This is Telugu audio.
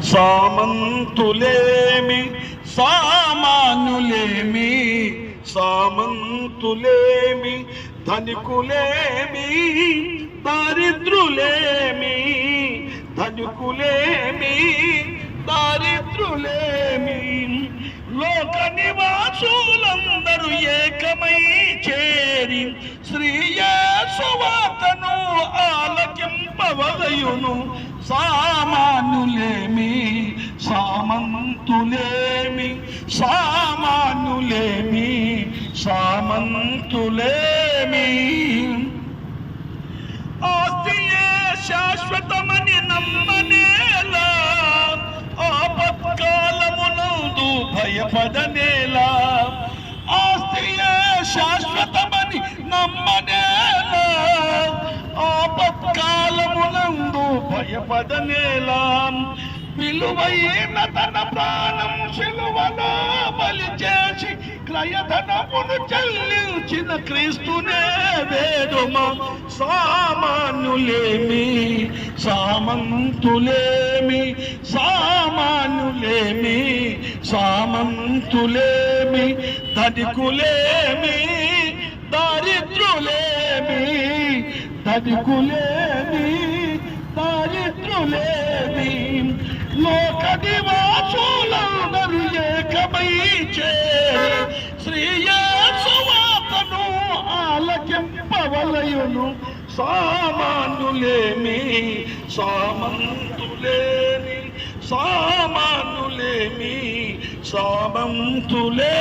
సామంతులేమి సామానులేమి సామంతులేమి ధనికులేమి దరిద్రులేమి ధనికులేమి దారిద్రులేమి. లోక నివాసులందరూ ఏకమై చేరి శ్రీయా ఆలకింపవలయును సామాన్యులేమి సామంతులేమి సామాన్యులేమి సామంతులేమి. ఆస్తియే శాశ్వతమని నమ్మనేలా ఆపత్కాలమునందు భయపడనేలా. ఆస్తియే శాశ్వతమని భయపడనేలా. విలువైన తన ప్రాణం శిలువలో బలి చేసి క్రయధనమును చెల్లించిన క్రీస్తునే వేడుమ సామాన్యులేమి సామంతులేమి సామాన్యులేమి సామంతులేమి ధనికులేమి దారిద్రులేమి ధనికులేమి. లోక నివాసులందరూ ఏకమై శ్రీయాసువాతను ఆలకింపవలయును సామాన్యులేమి సామంతులేమి సామానులేమి సామంతులే